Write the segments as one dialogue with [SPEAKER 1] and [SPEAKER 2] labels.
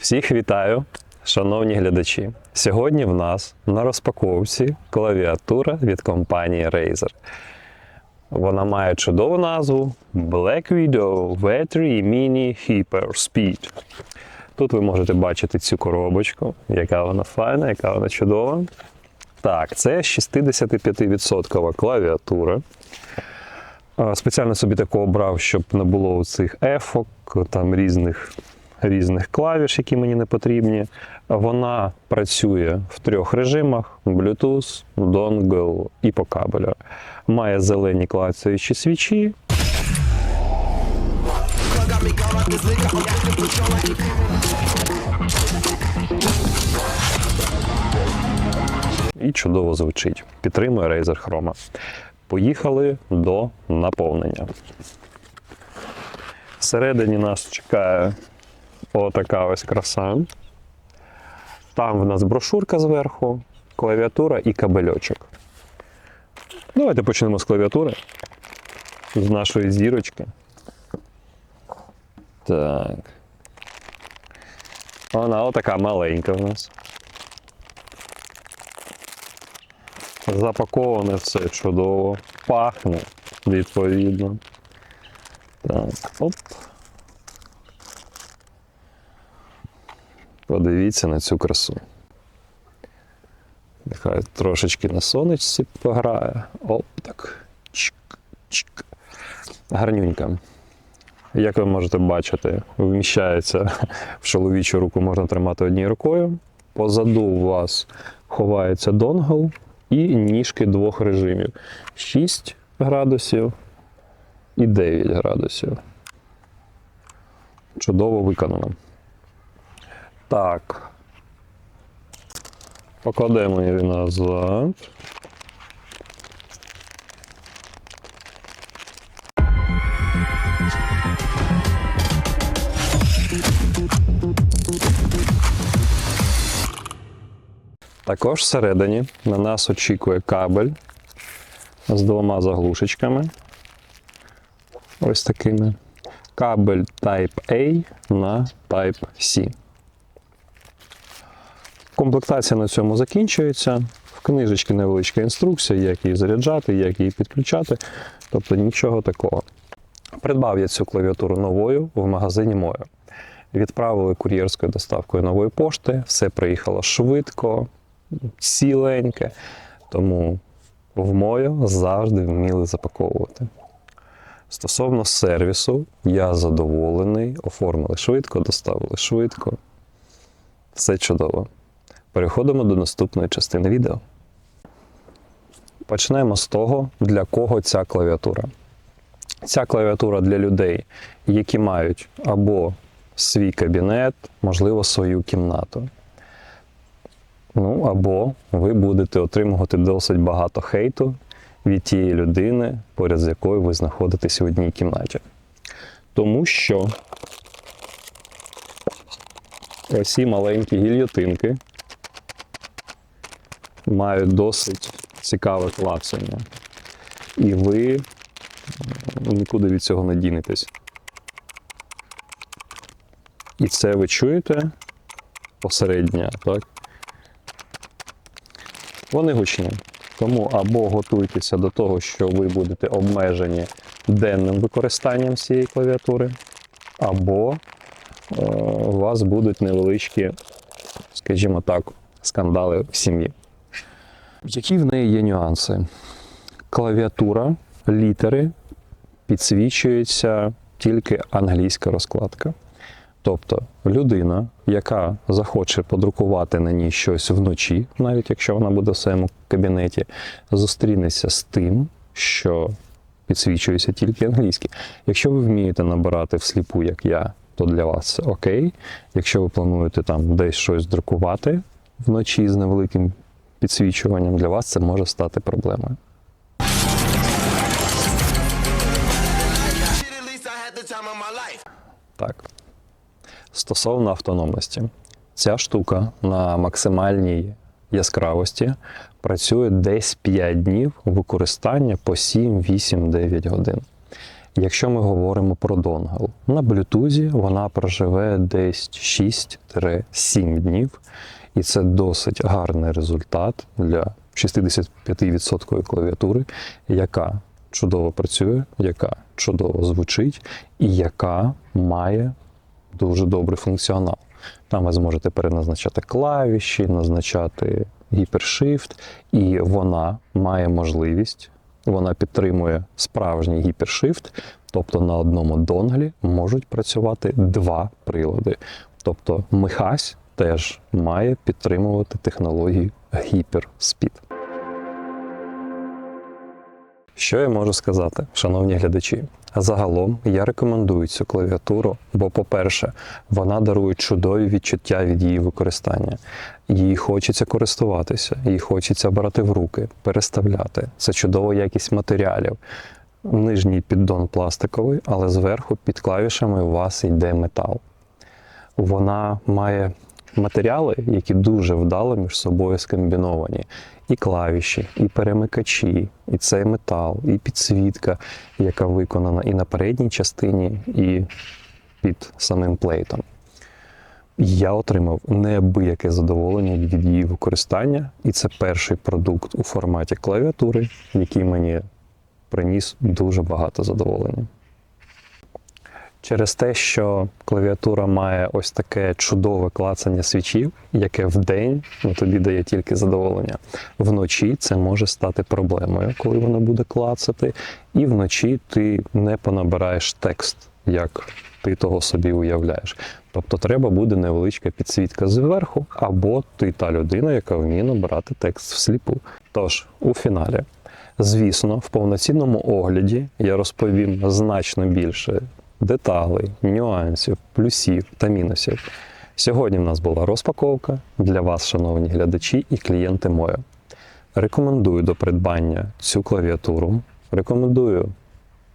[SPEAKER 1] Всіх вітаю, шановні глядачі. Сьогодні в нас на розпаковці клавіатура від компанії Razer. Вона має чудову назву Black Widow V3 Mini Hyper Speed. Тут ви можете бачити цю коробочку, яка вона файна, яка вона чудова. Так, це 65% клавіатура. Спеціально собі таку обрав, щоб не було цих ефок, там різних, різних клавіш, які мені не потрібні. Вона працює в трьох режимах: Bluetooth, Dongle і по кабелю. Має зелені клацаючі свічі. І чудово звучить. Підтримує Razer Chroma. Поїхали до наповнення. Всередині нас чекає отака ось краса. Там в нас брошурка зверху, клавіатура і кабельочок. Давайте почнемо з клавіатури. З нашої зірочки. Так. Вона отака маленька в нас. Запаковане все чудово. Пахне відповідно. Так, оп. Подивіться на цю красу. Нехай трошечки на сонечці пограє. Оп, так. Чик, чик. Гарнюнька. Як ви можете бачити, вміщається в чоловічу руку, можна тримати однією рукою. Позаду у вас ховається донгл і ніжки двох режимів: 6 градусів і 9 градусів. Чудово виконано. Так. Покладемо її назад. Також всередині на нас очікує кабель з двома заглушечками. Ось такими. Кабель Type A на Type C. Комплектація на цьому закінчується. В книжечці невеличка інструкція, як її заряджати, як її підключати. Тобто нічого такого. Придбав я цю клавіатуру новою в магазині Моyo. Відправили кур'єрською доставкою нової пошти, все приїхало швидко, ціленьке. Тому в Moyo завжди вміли запаковувати. Стосовно сервісу, я задоволений, оформили швидко, доставили швидко. Все чудово. Переходимо до наступної частини відео. Почнемо з того, для кого ця клавіатура. Ця клавіатура для людей, які мають або свій кабінет, можливо, свою кімнату. Ну, або ви будете отримувати досить багато хейту від тієї людини, поряд з якою ви знаходитесь в одній кімнаті. Тому що ось ці маленькі гільйотинки мають досить цікаве клацання. І ви нікуди від цього не дінетесь. І це ви чуєте посередня, так? Вони гучні. Тому або готуйтеся до того, що ви будете обмежені денним використанням цієї клавіатури, або е, у вас будуть невеличкі, скажімо так, скандали в сім'ї. Які в неї є нюанси? Клавіатура, літери підсвічується тільки англійська розкладка. Тобто людина, яка захоче подрукувати на ній щось вночі, навіть якщо вона буде в своєму кабінеті, зустрінеться з тим, що підсвічується тільки англійський. Якщо ви вмієте набирати всліпу, як я, то для вас це окей. Якщо ви плануєте там десь щось друкувати вночі з невеликим підсвічуванням, для вас це може стати проблемою. Так. Стосовно автономності, ця штука на максимальній яскравості працює десь 5 днів використання по 7, 8, 9 годин. Якщо ми говоримо про донгл, на блютузі вона проживе десь 6-7 днів, і це досить гарний результат для 65% клавіатури, яка чудово працює, яка чудово звучить і яка має дуже добрий функціонал. Там ви зможете переназначати клавіші, назначати гіпершифт, і вона має можливість, вона підтримує справжній гіпершифт, тобто на одному донглі можуть працювати два прилади. Тобто Михась теж має підтримувати технологію гіперспід. Що я можу сказати, шановні глядачі? Загалом я рекомендую цю клавіатуру, бо, по-перше, вона дарує чудові відчуття від її використання. Їй хочеться користуватися, їй хочеться брати в руки, переставляти. Це чудова якість матеріалів. Нижній піддон пластиковий, але зверху під клавішами у вас йде метал. Вона має матеріали, які дуже вдало між собою скомбіновані. І клавіші, і перемикачі, і цей метал, і підсвітка, яка виконана і на передній частині, і під самим плейтом. Я отримав неабияке задоволення від її використання, і це перший продукт у форматі клавіатури, який мені приніс дуже багато задоволення. Через те, що клавіатура має ось таке чудове клацання свічів, яке вдень ну, тобі дає тільки задоволення. Вночі це може стати проблемою, коли вона буде клацати, і вночі ти не понабираєш текст, як ти того собі уявляєш. Тобто треба буде невеличка підсвітка зверху, або ти та людина, яка вміє набирати текст всліпу. Тож, у фіналі. Звісно, в повноцінному огляді я розповім значно більше деталей, нюансів, плюсів та мінусів. Сьогодні в нас була розпаковка для вас, шановні глядачі і клієнти мої. Рекомендую до придбання цю клавіатуру. Рекомендую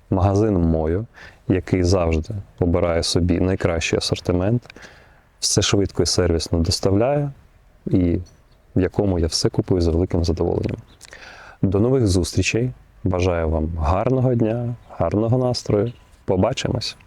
[SPEAKER 1] магазин Мою, який завжди обирає собі найкращий асортимент, все швидко і сервісно доставляє, і в якому я все купую з великим задоволенням. До нових зустрічей. Бажаю вам гарного дня, гарного настрою. Побачимось!